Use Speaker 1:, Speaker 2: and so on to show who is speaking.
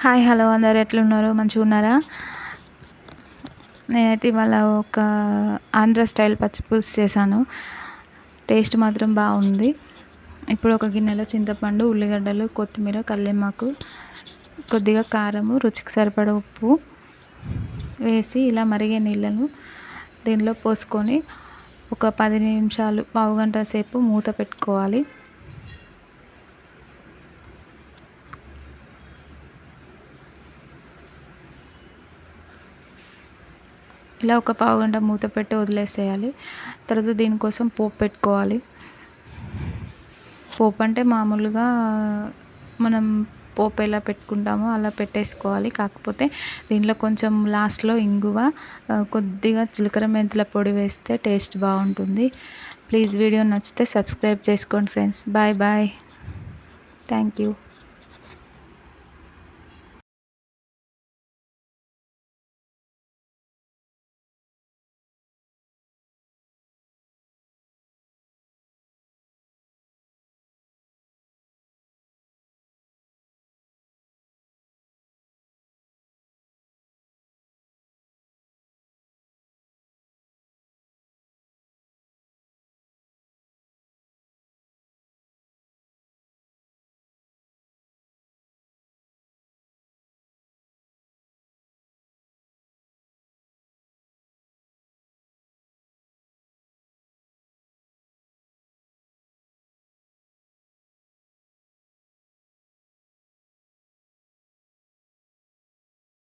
Speaker 1: Hi hello అందరు ఎట్లున్నారు? మంచిగా ఉన్నారా నేనైతే ఇవాళ ఒక ఆంధ్ర స్టైల్ పచ్చిపులుసు చేశాను. టేస్ట్ మాత్రం బాగుంది. ఇప్పుడు ఒక గిన్నెలో చింతపండు ఉల్లిగడ్డలు కొత్తిమీర కల్లేమాకు కొద్దిగా కారము రుచికి సరిపడ ఉప్పు వేసి ఇలా మరిగే నీళ్ళను దీనిలో పోసుకొని ఒక పది నిమిషాలు పావు గంట సేపు మూత పెట్టుకోవాలి. ఇలా ఒక పావు గంట మూత పెట్టి వదిలేసేయాలి. తర్వాత దీనికోసం పోపు పెట్టుకోవాలి. పోపు అంటే మామూలుగా మనం పోపు ఎలా పెట్టుకుంటామో అలా పెట్టేసుకోవాలి. కాకపోతే దీంట్లో కొంచెం లాస్ట్లో ఇంగువ కొద్దిగా జీలకర్ర మెంతుల పొడి వేస్తే టేస్ట్ బాగుంటుంది. ప్లీజ్ వీడియో నచ్చితే సబ్స్క్రైబ్ చేసుకోండి friends. Bye bye. Thank you.